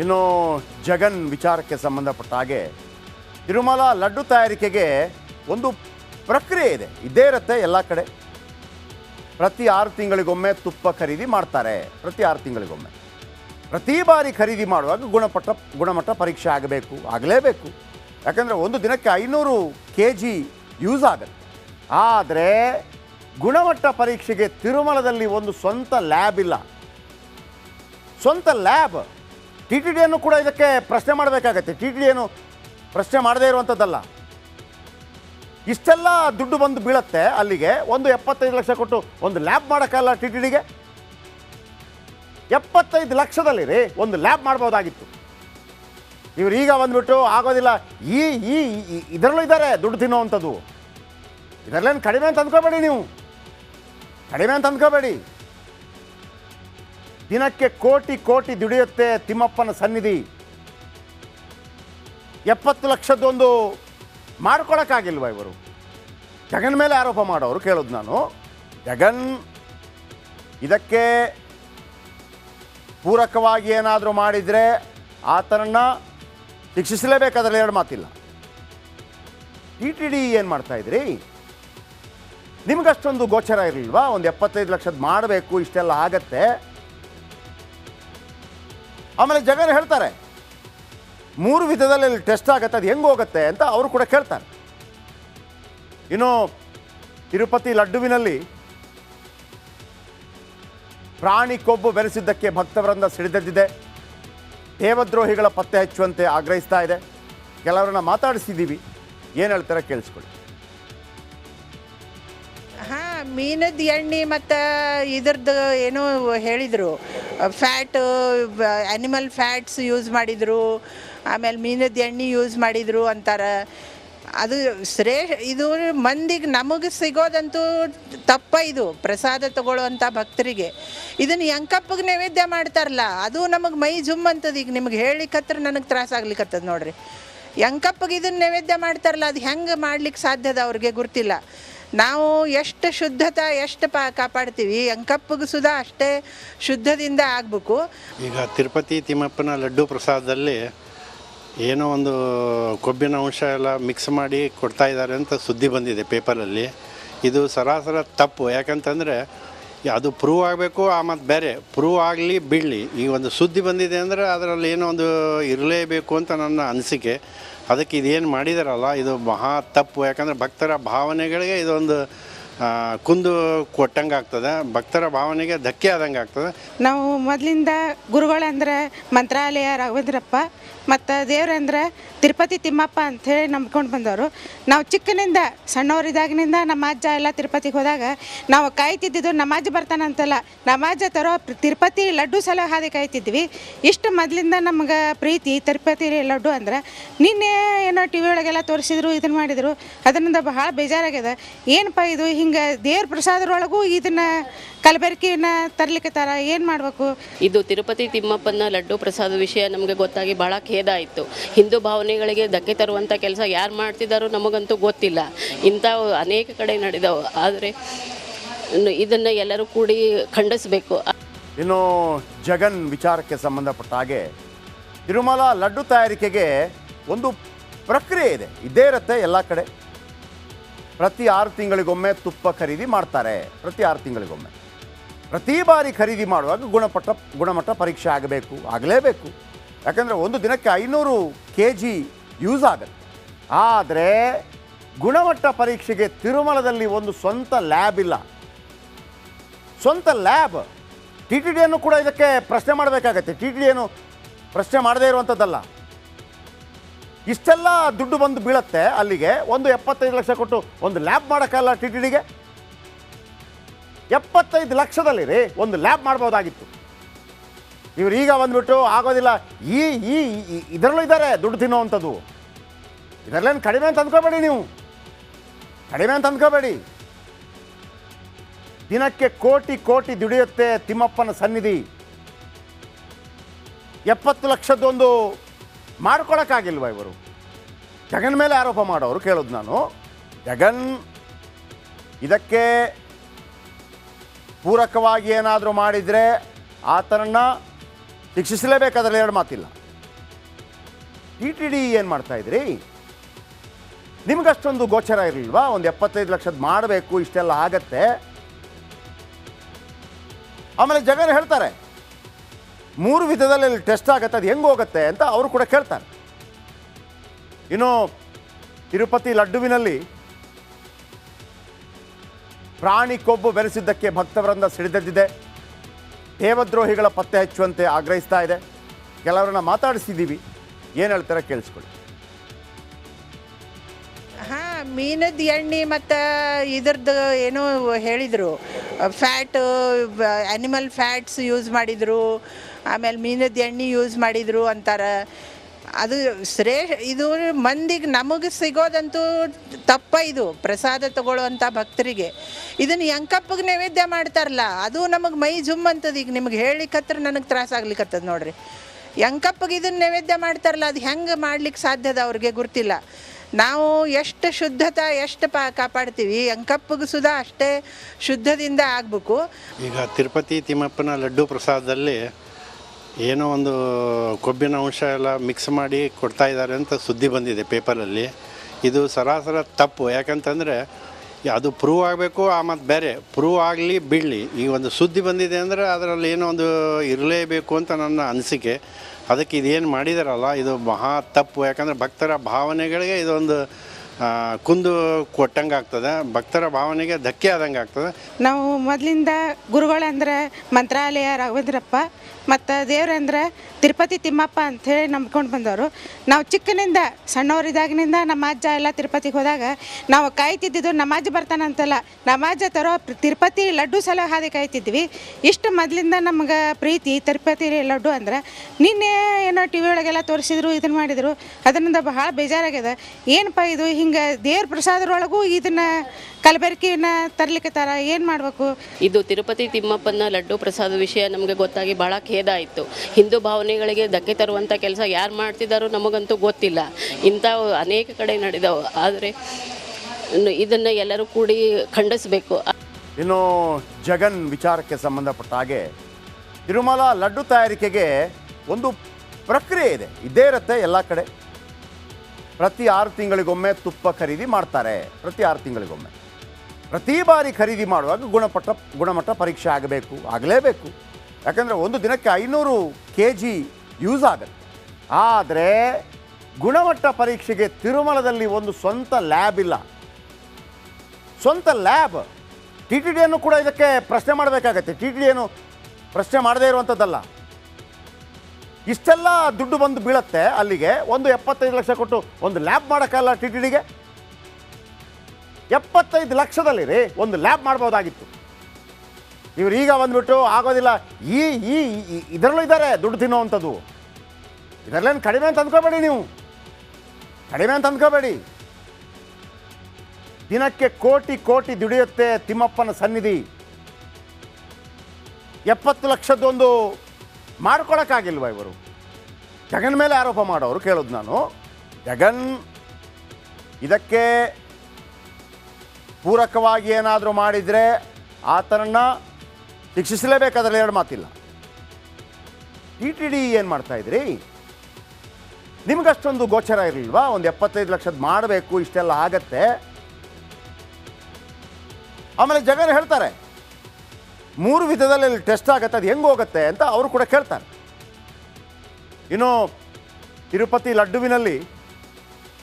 ಇನ್ನು ಜಗನ್ ವಿಚಾರಕ್ಕೆ ಸಂಬಂಧಪಟ್ಟ ಹಾಗೆ ತಿರುಮಲ ಲಡ್ಡು ತಯಾರಿಕೆಗೆ ಒಂದು ಪ್ರಕ್ರಿಯೆ ಇದೆ. ಇದ್ದೇ ಇರುತ್ತೆ ಎಲ್ಲ ಕಡೆ. ಪ್ರತಿ ಆರು ತಿಂಗಳಿಗೊಮ್ಮೆ ತುಪ್ಪ ಖರೀದಿ ಮಾಡ್ತಾರೆ. ಪ್ರತಿ ಆರು ತಿಂಗಳಿಗೊಮ್ಮೆ. ಪ್ರತಿ ಬಾರಿ ಖರೀದಿ ಮಾಡುವಾಗ ಗುಣಮಟ್ಟ ಗುಣಮಟ್ಟ ಪರೀಕ್ಷೆ ಆಗಬೇಕು, ಆಗಲೇಬೇಕು. ಯಾಕಂದರೆ ಒಂದು ದಿನಕ್ಕೆ ಐನೂರು ಕೆ ಜಿ ಯೂಸ್ ಆಗುತ್ತೆ. ಆದರೆ ಗುಣಮಟ್ಟ ಪರೀಕ್ಷೆಗೆ ತಿರುಮಲದಲ್ಲಿ ಒಂದು ಸ್ವಂತ ಲ್ಯಾಬ್ ಇಲ್ಲ. ಸ್ವಂತ ಲ್ಯಾಬ್ ಟಿ ಟಿ ಡಿಯನ್ನು ಕೂಡ ಇದಕ್ಕೆ ಪ್ರಶ್ನೆ ಮಾಡಬೇಕಾಗತ್ತೆ. ಟಿ ಟಿ ಡಿಯನ್ನು ಪ್ರಶ್ನೆ ಮಾಡದೇ ಇರುವಂಥದ್ದಲ್ಲ ಇಷ್ಟೆಲ್ಲ ದುಡ್ಡು ಬಂದು ಬೀಳತ್ತೆ ಅಲ್ಲಿಗೆ. ಒಂದು ಎಪ್ಪತ್ತೈದು ಲಕ್ಷ ಕೊಟ್ಟು ಒಂದು ಲ್ಯಾಬ್ ಮಾಡೋಕ್ಕಲ್ಲ ಟಿ ಟಿ ಡಿಗೆ ಎಪ್ಪತ್ತೈದು ಲಕ್ಷದಲ್ಲಿ ರೀ ಒಂದು ಲ್ಯಾಬ್ ಮಾಡ್ಬೋದಾಗಿತ್ತು. ಇವ್ರು ಈಗ ಬಂದ್ಬಿಟ್ಟು ಆಗೋದಿಲ್ಲ. ಈ ಈ, ಇದರಲ್ಲೂ ಇದ್ದಾರೆ ದುಡ್ಡು ತಿನ್ನೋವಂಥದ್ದು. ಇದರಲ್ಲೇನು ಕಡಿಮೆ ಅಂತ ಅಂದ್ಕೋಬೇಡಿ ನೀವು. ಕಡಿಮೆ ಅಂತ ಅಂದ್ಕೋಬೇಡಿ. ದಿನಕ್ಕೆ ಕೋಟಿ ಕೋಟಿ ದುಡಿಯುತ್ತೆ ತಿಮ್ಮಪ್ಪನ ಸನ್ನಿಧಿ. ಎಪ್ಪತ್ತು ಲಕ್ಷದೊಂದು ಮಾಡ್ಕೊಳಕ್ಕಾಗಿಲ್ವ ಇವರು? ಜಗನ್ ಮೇಲೆ ಆರೋಪ ಮಾಡೋರು ಕೇಳೋದು ನಾನು. ಜಗನ್ ಇದಕ್ಕೆ ಪೂರಕವಾಗಿ ಏನಾದರೂ ಮಾಡಿದರೆ ಆತನನ್ನು ಶಿಕ್ಷಿಸಲೇಬೇಕಾದ್ರೆ ಎರಡು ಮಾತಿಲ್ಲ. ಟಿ ಟಿ ಡಿ ಏನು ಮಾಡ್ತಾ ಇದ್ರಿ ನಿಮ್ಗಷ್ಟೊಂದು ಗೋಚರ ಇರಲಿಲ್ವಾ? ಒಂದು ಎಪ್ಪತ್ತೈದು ಲಕ್ಷದ ಮಾಡಬೇಕು, ಇಷ್ಟೆಲ್ಲ ಆಗತ್ತೆ. ಆಮೇಲೆ ಜಗನ್ ಹೇಳ್ತಾರೆ, ಮೂರು ವಿಧದಲ್ಲಿ ಟೆಸ್ಟ್ ಆಗುತ್ತೆ, ಅದು ಹೆಂಗೆ ಹೋಗುತ್ತೆ ಅಂತ ಅವರು ಕೂಡ ಕೇಳ್ತಾರೆ. ಇನ್ನು ತಿರುಪತಿ ಲಡ್ಡುವಿನಲ್ಲಿ ಪ್ರಾಣಿ ಕೊಬ್ಬು ಬೆರೆಸಿದ್ದಕ್ಕೆ ಭಕ್ತವೃಂದ ಸಿಡಿದೆದ್ದಿದೆ. ದೇವದ್ರೋಹಿಗಳ ಪತ್ತೆ ಹಚ್ಚುವಂತೆ ಆಗ್ರಹಿಸ್ತಾ ಇದೆ. ಕೆಲವರನ್ನ ಮಾತಾಡಿಸಿದ್ದೀವಿ ಏನು ಹೇಳ್ತಾರೆ ಕೇಳಿಸ್ಕೊಳ್ಳಿ. ಮೀನದ ಎಣ್ಣೆ ಮತ್ತು ಇದ್ರದ್ದು ಏನೋ ಹೇಳಿದರು. ಫ್ಯಾಟ್ ಆ್ಯನಿಮಲ್ ಫ್ಯಾಟ್ಸ್ ಯೂಸ್ ಮಾಡಿದರು. ಆಮೇಲೆ ಮೀನದ ಎಣ್ಣೆ ಯೂಸ್ ಮಾಡಿದರು ಅಂತಾರೆ. ಅದು ಶ್ರೇ ಇದು ಮಂದಿಗೆ ನಮಗೆ ಸಿಗೋದಂತೂ ತಪ್ಪ ಇದು, ಪ್ರಸಾದ ತಗೊಳ್ಳುವಂಥ ಭಕ್ತರಿಗೆ. ಇದನ್ನು ಯಂಕಪ್ಪಗೆ ನೈವೇದ್ಯ ಮಾಡ್ತಾರಲ್ಲ, ಅದು ನಮಗೆ ಮೈ ಜುಮ್ ಅಂತದ ಈಗ ನಿಮ್ಗೆ ಹೇಳಿಕತ್ರ ನನಗೆ ತ್ರಾಸ ಆಗ್ಲಿಕ್ಕತ್ತದ ನೋಡ್ರಿ. ಯಂಕಪ್ಪಗೆ ಇದನ್ನ ನೈವೇದ್ಯ ಮಾಡ್ತಾರಲ್ಲ, ಅದು ಹೆಂಗೆ ಮಾಡ್ಲಿಕ್ಕೆ ಸಾಧ್ಯದ ಅವ್ರಿಗೆ ಗೊತ್ತಿಲ್ಲ. ನಾವು ಎಷ್ಟು ಶುದ್ಧತೆ ಎಷ್ಟು ಪಾ ಕಾಪಾಡ್ತೀವಿ? ಅಂಕಪ್ಪಗೆ ಸುಧಾ ಅಷ್ಟೇ ಶುದ್ಧದಿಂದ ಆಗಬೇಕು. ಈಗ ತಿರುಪತಿ ತಿಮ್ಮಪ್ಪನ ಲಡ್ಡು ಪ್ರಸಾದದಲ್ಲಿ ಏನೋ ಒಂದು ಕೊಬ್ಬಿನ ಅಂಶ ಎಲ್ಲ ಮಿಕ್ಸ್ ಮಾಡಿ ಕೊಡ್ತಾ ಇದ್ದಾರೆ ಅಂತ ಸುದ್ದಿ ಬಂದಿದೆ ಪೇಪರಲ್ಲಿ. ಇದು ಸರಾಸರ ತಪ್ಪು. ಯಾಕಂತಂದರೆ ಅದು ಪ್ರೂವ್ ಆಗಬೇಕು, ಆ ಮತ್ತು ಬೇರೆ. ಪ್ರೂವ್ ಆಗಲಿ ಬಿಡಲಿ. ಈಗ ಒಂದು ಸುದ್ದಿ ಬಂದಿದೆ ಅಂದರೆ ಅದರಲ್ಲಿ ಏನೋ ಒಂದು ಇರಲೇಬೇಕು ಅಂತ ನನ್ನ ಅನಿಸಿಕೆ. ಅದಕ್ಕೆ ಇದೇನು ಮಾಡಿದಾರಲ್ಲ ಇದು ಮಹಾ ತಪ್ಪು. ಯಾಕಂದರೆ ಭಕ್ತರ ಭಾವನೆಗಳಿಗೆ ಇದೊಂದು ಕುಂದು ಕೊಟ್ಟಂಗೆ ಆಗ್ತದೆ, ಭಕ್ತರ ಭಾವನೆಗೆ ಧಕ್ಕೆ ಆದಂಗೆ ಆಗ್ತದೆ? ನಾವು ಮೊದಲಿಂದ ಗುರುಗಳಂದ್ರೆ ಮಂತ್ರಾಲಯ ರಾಘವೇಂದ್ರಪ್ಪ, ಮತ್ತು ದೇವ್ರಂದ್ರೆ ತಿರುಪತಿ ತಿಮ್ಮಪ್ಪ ಅಂಥೇಳಿ ನಂಬ್ಕೊಂಡು ಬಂದವರು. ನಾವು ಚಿಕ್ಕನಿಂದ, ಸಣ್ಣವರಿದ್ದಾಗಿನಿಂದ ನಮ್ಮ ಅಜ್ಜ ಎಲ್ಲ ತಿರುಪತಿಗೆ ಹೋದಾಗ ನಾವು ಕಾಯ್ತಿದ್ದಿದ್ದು ನಮ್ಮ ಅಜ್ಜ ಬರ್ತಾನಂತಲ್ಲ ನಮ್ಮ ಅಜ್ಜ ತರೋ ತಿರುಪತಿ ಲಡ್ಡು ಸಲ ಹಾದಿ ಕಾಯ್ತಿದ್ವಿ. ಇಷ್ಟು ಮೊದಲಿಂದ ನಮ್ಗೆ ಪ್ರೀತಿ, ತಿರುಪತಿ ಲಡ್ಡು ಅಂದ್ರೆ ನಿನ್ನೆ ಏನೋ ಟಿ ವಿ ಒಳಗೆಲ್ಲ ತೋರಿಸಿದ್ರು ಇದನ್ನು ಮಾಡಿದರು, ಅದರಿಂದ ಬಹಳ ಬೇಜಾರಾಗ್ಯದ. ಏನಪ್ಪ ಇದು, ಹಿಂಗೆ ದೇವ್ರ ಪ್ರಸಾದರೊಳಗೂ ಇದನ್ನು ಕಲಬೆರಕೆಯನ್ನ ತರ್ಲಿಕ್ಕತ್ತಾರ ಏನು ಮಾಡಬೇಕು? ಇದು ತಿರುಪತಿ ತಿಮ್ಮಪ್ಪನ ಲಡ್ಡು ಪ್ರಸಾದ ವಿಷಯ ನಮಗೆ ಗೊತ್ತಾಗಿ ಬಹಳ ಖೇದ ಆಯಿತು. ಹಿಂದೂ ಭಾವನೆಗಳಿಗೆ ಧಕ್ಕೆ ತರುವಂಥ ಕೆಲಸ ಯಾರು ಮಾಡ್ತಿದ್ದಾರೋ ನಮಗಂತೂ ಗೊತ್ತಿಲ್ಲ. ಇಂಥವು ಅನೇಕ ಕಡೆ ನಡೆದವು. ಆದರೆ ಇದನ್ನು ಎಲ್ಲರೂ ಕೂಡಿ ಖಂಡಿಸಬೇಕು. ಇನ್ನು ಜಗನ್ ವಿಚಾರಕ್ಕೆ ಸಂಬಂಧಪಟ್ಟ ಹಾಗೆ ತಿರುಮಲ ಲಡ್ಡು ತಯಾರಿಕೆಗೆ ಒಂದು ಪ್ರಕ್ರಿಯೆ ಇದೆ. ಇದ್ದೇ ಇರುತ್ತೆ ಎಲ್ಲ ಕಡೆ. ಪ್ರತಿ ಆರು ತಿಂಗಳಿಗೊಮ್ಮೆ ತುಪ್ಪ ಖರೀದಿ ಮಾಡ್ತಾರೆ. ಪ್ರತಿ ಆರು ತಿಂಗಳಿಗೊಮ್ಮೆ. ಪ್ರತಿ ಬಾರಿ ಖರೀದಿ ಮಾಡುವಾಗ ಗುಣಮಟ್ಟ ಗುಣಮಟ್ಟ ಪರೀಕ್ಷೆ ಆಗಬೇಕು, ಆಗಲೇಬೇಕು. ಯಾಕಂದರೆ ಒಂದು ದಿನಕ್ಕೆ ಐನೂರು ಕೆ ಜಿ ಯೂಸ್ ಆಗುತ್ತೆ. ಆದರೆ ಗುಣಮಟ್ಟ ಪರೀಕ್ಷೆಗೆ ತಿರುಮಲದಲ್ಲಿ ಒಂದು ಸ್ವಂತ ಲ್ಯಾಬ್ ಇಲ್ಲ. ಸ್ವಂತ ಲ್ಯಾಬ್. ಟಿ ಟಿ ಡಿಯನ್ನು ಕೂಡ ಇದಕ್ಕೆ ಪ್ರಶ್ನೆ ಮಾಡಬೇಕಾಗತ್ತೆ. ಟಿ ಟಿ ಡಿಯನ್ನು ಪ್ರಶ್ನೆ ಮಾಡದೇ ಇರುವಂಥದ್ದಲ್ಲ ಇಷ್ಟೆಲ್ಲ ದುಡ್ಡು ಬಂದು ಬೀಳತ್ತೆ ಅಲ್ಲಿಗೆ. ಒಂದು ಎಪ್ಪತ್ತೈದು ಲಕ್ಷ ಕೊಟ್ಟು ಒಂದು ಲ್ಯಾಬ್ ಮಾಡೋಕ್ಕಲ್ಲ ಟಿ ಟಿ ಡಿಗೆ? ಎಪ್ಪತ್ತೈದು ಲಕ್ಷದಲ್ಲಿ ರೀ ಒಂದು ಲ್ಯಾಬ್ ಮಾಡ್ಬೋದಾಗಿತ್ತು. ಇವ್ರು ಈಗ ಬಂದ್ಬಿಟ್ಟು ಆಗೋದಿಲ್ಲ. ಈ ಈ ಇದರಲ್ಲೂ ಇದ್ದಾರೆ ದುಡ್ಡು ತಿನ್ನೋವಂಥದ್ದು. ಇದರಲ್ಲೇನು ಕಡಿಮೆ ಅಂತ ಅಂದ್ಕೋಬೇಡಿ ನೀವು. ಕಡಿಮೆ ಅಂತ ಅಂದ್ಕೋಬೇಡಿ. ದಿನಕ್ಕೆ ಕೋಟಿ ಕೋಟಿ ದುಡಿಯುತ್ತೆ ತಿಮ್ಮಪ್ಪನ ಸನ್ನಿಧಿ. ಎಪ್ಪತ್ತು ಲಕ್ಷದ್ದೊಂದು ಮಾಡ್ಕೊಳಕ್ಕಾಗಿಲ್ವ ಇವರು? ಜಗನ್ ಮೇಲೆ ಆರೋಪ ಮಾಡೋರು ಕೇಳೋದು ನಾನು. ಜಗನ್ ಇದಕ್ಕೆ ಪೂರಕವಾಗಿ ಏನಾದರೂ ಮಾಡಿದರೆ ಆತನನ್ನು ಶಿಕ್ಷಿಸಲೇಬೇಕಾದ್ರೆ ಎರಡು ಮಾತಿಲ್ಲ. ಟಿ ಟಿ ಡಿ ಏನು ಮಾಡ್ತಾ ಇದ್ರಿ ನಿಮ್ಗಷ್ಟೊಂದು ಗೋಚರ ಇರಲಿಲ್ವಾ? ಒಂದು ಎಪ್ಪತ್ತೈದು ಲಕ್ಷದ ಮಾಡಬೇಕು, ಇಷ್ಟೆಲ್ಲ ಆಗತ್ತೆ. ಆಮೇಲೆ ಜಗನ್ ಹೇಳ್ತಾರೆ ಮೂರು ವಿಧದಲ್ಲಿ ಟೆಸ್ಟ್ ಆಗುತ್ತೆ, ಅದು ಹೆಂಗೆ ಹೋಗುತ್ತೆ ಅಂತ ಅವರು ಕೂಡ ಕೇಳ್ತಾರೆ. ಇನ್ನು ತಿರುಪತಿ ಲಡ್ಡುವಿನಲ್ಲಿ ಪ್ರಾಣಿ ಕೊಬ್ಬು ಬೆರೆಸಿದ್ದಕ್ಕೆ ಭಕ್ತವರಿಂದ ಸಿಡಿದೆದ್ದಿದೆ. ದೇವದ್ರೋಹಿಗಳ ಪತ್ತೆ ಹಚ್ಚುವಂತೆ ಆಗ್ರಹಿಸ್ತಾ ಇದೆ. ಕೆಲವರನ್ನ ಮಾತಾಡಿಸಿದ್ದೀವಿ ಏನು ಹೇಳ್ತಾರೆ ಕೇಳಿಸ್ಕೊಳ್ಳಿ. ಮೀನದ ಎಣ್ಣೆ ಮತ್ತು ಇದ್ರದ್ದು ಏನೋ ಹೇಳಿದರು. ಫ್ಯಾಟ್ ಆ್ಯನಿಮಲ್ ಫ್ಯಾಟ್ಸ್ ಯೂಸ್ ಮಾಡಿದರು. ಆಮೇಲೆ ಮೀನದ ಎಣ್ಣೆ ಯೂಸ್ ಮಾಡಿದರು ಅಂತಾರೆ. ಅದು ಶ್ರೇ ಇದು ಮಂದಿಗೆ ನಮಗೆ ಸಿಗೋದಂತೂ ತಪ್ಪ ಇದು, ಪ್ರಸಾದ ತಗೊಳ್ಳುವಂಥ ಭಕ್ತರಿಗೆ. ಇದನ್ನು ಯಂಕಪ್ಪಗೆ ನೈವೇದ್ಯ ಮಾಡ್ತಾರಲ್ಲ, ಅದು ನಮಗೆ ಮೈ ಜುಮ್ ಅಂತದ ಈಗ ನಿಮ್ಗೆ ಹೇಳಿಕತ್ರ ನನಗೆ ತ್ರಾಸ ಆಗ್ಲಿಕ್ಕತ್ತದ ನೋಡ್ರಿ. ಯಂಕಪ್ಪಗೆ ಇದನ್ನ ನೈವೇದ್ಯ ಮಾಡ್ತಾರಲ್ಲ, ಅದು ಹೆಂಗೆ ಮಾಡ್ಲಿಕ್ಕೆ ಸಾಧ್ಯದ ಅವ್ರಿಗೆ ಗೊತ್ತಿಲ್ಲ. ನಾವು ಎಷ್ಟು ಶುದ್ಧತೆ ಎಷ್ಟು ಪಾ ಕಾಪಾಡ್ತೀವಿ? ಅಂಕಪ್ಪಗೆ ಸುಧಾ ಅಷ್ಟೇ ಶುದ್ಧದಿಂದ ಆಗಬೇಕು. ಈಗ ತಿರುಪತಿ ತಿಮ್ಮಪ್ಪನ ಲಡ್ಡು ಪ್ರಸಾದದಲ್ಲಿ ಏನೋ ಒಂದು ಕೊಬ್ಬಿನ ಅಂಶ ಎಲ್ಲ ಮಿಕ್ಸ್ ಮಾಡಿ ಕೊಡ್ತಾ ಇದ್ದಾರೆ ಅಂತ ಸುದ್ದಿ ಬಂದಿದೆ ಪೇಪರಲ್ಲಿ. ಇದು ಸರಾಸರ ತಪ್ಪು. ಯಾಕಂತಂದರೆ ಅದು ಪ್ರೂವ್ ಆಗಬೇಕು, ಆ ಮತ್ತು ಬೇರೆ. ಪ್ರೂವ್ ಆಗಲಿ ಬಿಡಲಿ. ಈಗ ಒಂದು ಸುದ್ದಿ ಬಂದಿದೆ ಅಂದರೆ ಅದರಲ್ಲಿ ಏನೋ ಒಂದು ಇರಲೇಬೇಕು ಅಂತ ನನ್ನ ಅನಿಸಿಕೆ. ಅದಕ್ಕೆ ಇದೇನು ಮಾಡಿದಾರಲ್ಲ, ಇದು ಮಹಾ ತಪ್ಪು. ಯಾಕಂದರೆ ಭಕ್ತರ ಭಾವನೆಗಳಿಗೆ ಇದೊಂದು ಕುಂದು ಕೊಟ್ಟಂಗೆ ಆಗ್ತದೆ. ಭಕ್ತರ ಭಾವನೆಗೆ ಧಕ್ಕೆ ಆದಂಗೆ ಆಗ್ತದೆ. ನಾವು ಮೊದಲಿಂದ ಗುರುಗಳಂದ್ರೆ ಮಂತ್ರಾಲಯ ರಾಘವೇಂದ್ರಪ್ಪ ಮತ್ತು ದೇವ್ರಂದ್ರೆ ತಿರುಪತಿ ತಿಮ್ಮಪ್ಪ ಅಂಥೇಳಿ ನಂಬ್ಕೊಂಡು ಬಂದವರು. ನಾವು ಚಿಕ್ಕನಿಂದ ಸಣ್ಣವರಿದಾಗಿನಿಂದ ನಮ್ಮ ಅಜ್ಜ ಎಲ್ಲ ತಿರುಪತಿಗೆ ಹೋದಾಗ ನಾವು ಕಾಯ್ತಿದ್ದಿದ್ದು ನಮ್ಮ ಅಜ್ಜ ಬರ್ತಾನಂತಲ್ಲ ನಮ್ಮ ಅಜ್ಜ ತರೋ ತಿರುಪತಿ ಲಡ್ಡು ಸಲ ಹಾದಿ ಕಾಯ್ತಿದ್ವಿ. ಇಷ್ಟು ಮೊದಲಿಂದ ನಮ್ಗೆ ಪ್ರೀತಿ ತಿರುಪತಿ ಲಡ್ಡು ಅಂದ್ರೆ ನಿನ್ನೆ ಏನೋ ಟಿ ವಿ ಒಳಗೆಲ್ಲ ತೋರಿಸಿದ್ರು ಇದನ್ನು ಮಾಡಿದರು. ಅದರಿಂದ ಬಹಳ ಬೇಜಾರಾಗ್ಯದ. ಏನಪ್ಪ ಇದು ಹಿಂಗೆ ದೇವ್ರ ಪ್ರಸಾದರೊಳಗೂ ಇದನ್ನು ಕಲಬೆರಕಿನ ತರ ಏನು ಮಾಡಬೇಕು? ಇದು ತಿರುಪತಿ ತಿಮ್ಮಪ್ಪನ ಲಡ್ಡು ಪ್ರಸಾದ ವಿಷಯ ನಮಗೆ ಗೊತ್ತಾಗಿ ಭಾಳ ಖೇದ ಆಯಿತು ಹಿಂದೂ ಭಾವನೆಗಳಿಗೆ ಧಕ್ಕೆ ತರುವಂಥ ಕೆಲಸ ಯಾರು ಮಾಡ್ತಿದ್ದಾರೋ ನಮಗಂತೂ ಗೊತ್ತಿಲ್ಲ. ಇಂಥ ಅನೇಕ ಕಡೆ ನಡೆದವು. ಆದರೆ ಇದನ್ನು ಎಲ್ಲರೂ ಕೂಡಿ ಖಂಡಿಸಬೇಕು. ಇನ್ನು ಜಗನ್ ವಿಚಾರಕ್ಕೆ ಸಂಬಂಧಪಟ್ಟ ಹಾಗೆ ತಿರುಮಲ ಲಡ್ಡು ತಯಾರಿಕೆಗೆ ಒಂದು ಪ್ರಕ್ರಿಯೆ ಇದೆ. ಇದೇ ಇರುತ್ತೆ ಎಲ್ಲ ಕಡೆ. ಪ್ರತಿ ಆರು ತಿಂಗಳಿಗೊಮ್ಮೆ ತುಪ್ಪ ಖರೀದಿ ಮಾಡ್ತಾರೆ. ಪ್ರತಿ ಆರು ತಿಂಗಳಿಗೊಮ್ಮೆ. ಪ್ರತಿ ಬಾರಿ ಖರೀದಿ ಮಾಡುವಾಗ ಗುಣಪಟ್ಟ, ಗುಣಮಟ್ಟ ಪರೀಕ್ಷೆ ಆಗಬೇಕು, ಆಗಲೇಬೇಕು. ಯಾಕಂದರೆ ಒಂದು ದಿನಕ್ಕೆ ಐನೂರು ಕೆ ಜಿ ಯೂಸ್ ಆಗುತ್ತೆ. ಆದರೆ ಗುಣಮಟ್ಟ ಪರೀಕ್ಷೆಗೆ ತಿರುಮಲದಲ್ಲಿ ಒಂದು ಸ್ವಂತ ಲ್ಯಾಬ್ ಇಲ್ಲ. ಸ್ವಂತ ಲ್ಯಾಬ್. ಟಿ ಟಿ ಡಿಯನ್ನು ಕೂಡ ಇದಕ್ಕೆ ಪ್ರಶ್ನೆ ಮಾಡಬೇಕಾಗತ್ತೆ. ಟಿ ಟಿ ಡಿಯನ್ನು ಪ್ರಶ್ನೆ ಮಾಡದೇ ಇರುವಂಥದ್ದಲ್ಲ. ಇಷ್ಟೆಲ್ಲ ದುಡ್ಡು ಬಂದು ಬೀಳತ್ತೆ ಅಲ್ಲಿಗೆ. ಒಂದು ಎಪ್ಪತ್ತೈದು ಲಕ್ಷ ಕೊಟ್ಟು ಒಂದು ಲ್ಯಾಬ್ ಮಾಡೋಕ್ಕಲ್ಲ ಟಿ ಟಿ ಡಿಗೆ ಎಪ್ಪತ್ತೈದು ಲಕ್ಷದಲ್ಲಿ ರೀ ಒಂದು ಲ್ಯಾಬ್ ಮಾಡ್ಬೋದಾಗಿತ್ತು. ಇವ್ರು ಈಗ ಬಂದ್ಬಿಟ್ಟು ಆಗೋದಿಲ್ಲ. ಈ ಈ ಇದರಲ್ಲೂ ಇದ್ದಾರೆ ದುಡ್ಡು ತಿನ್ನೋವಂಥದ್ದು. ಇದರಲ್ಲೇನು ಕಡಿಮೆ ಅಂತ ಅಂದ್ಕೋಬೇಡಿ ನೀವು. ಕಡಿಮೆ ಅಂತ ಅಂದ್ಕೋಬೇಡಿ. ದಿನಕ್ಕೆ ಕೋಟಿ ಕೋಟಿ ದುಡಿಯುತ್ತೆ ತಿಮ್ಮಪ್ಪನ ಸನ್ನಿಧಿ. ಎಪ್ಪತ್ತು ಲಕ್ಷದ್ದೊಂದು ಮಾಡ್ಕೊಳಕ್ಕಾಗಿಲ್ವ ಇವರು? ಜಗನ್ ಮೇಲೆ ಆರೋಪ ಮಾಡೋರು ಕೇಳೋದು ನಾನು. ಜಗನ್ ಇದಕ್ಕೆ ಪೂರಕವಾಗಿ ಏನಾದರೂ ಮಾಡಿದರೆ ಆತನನ್ನು ಶಿಕ್ಷಿಸಲೇಬೇಕಾದ್ರಲ್ಲಿ ಎರಡು ಮಾತಿಲ್ಲ. ಟಿ ಟಿ ಡಿ ಏನು ಮಾಡ್ತಾ ಇದ್ರಿ ನಿಮ್ಗಷ್ಟೊಂದು ಗೋಚರ ಇರಲಿಲ್ವಾ? ಒಂದು ಎಪ್ಪತ್ತೈದು ಲಕ್ಷದ ಮಾಡಬೇಕು, ಇಷ್ಟೆಲ್ಲ ಆಗತ್ತೆ. ಆಮೇಲೆ ಜಗನ್ ಹೇಳ್ತಾರೆ, ಮೂರು ವಿಧದಲ್ಲಿ ಟೆಸ್ಟ್ ಆಗುತ್ತೆ, ಅದು ಹೆಂಗೆ ಹೋಗುತ್ತೆ ಅಂತ ಅವರು ಕೂಡ ಕೇಳ್ತಾರೆ. ಇನ್ನು ತಿರುಪತಿ ಲಡ್ಡುವಿನಲ್ಲಿ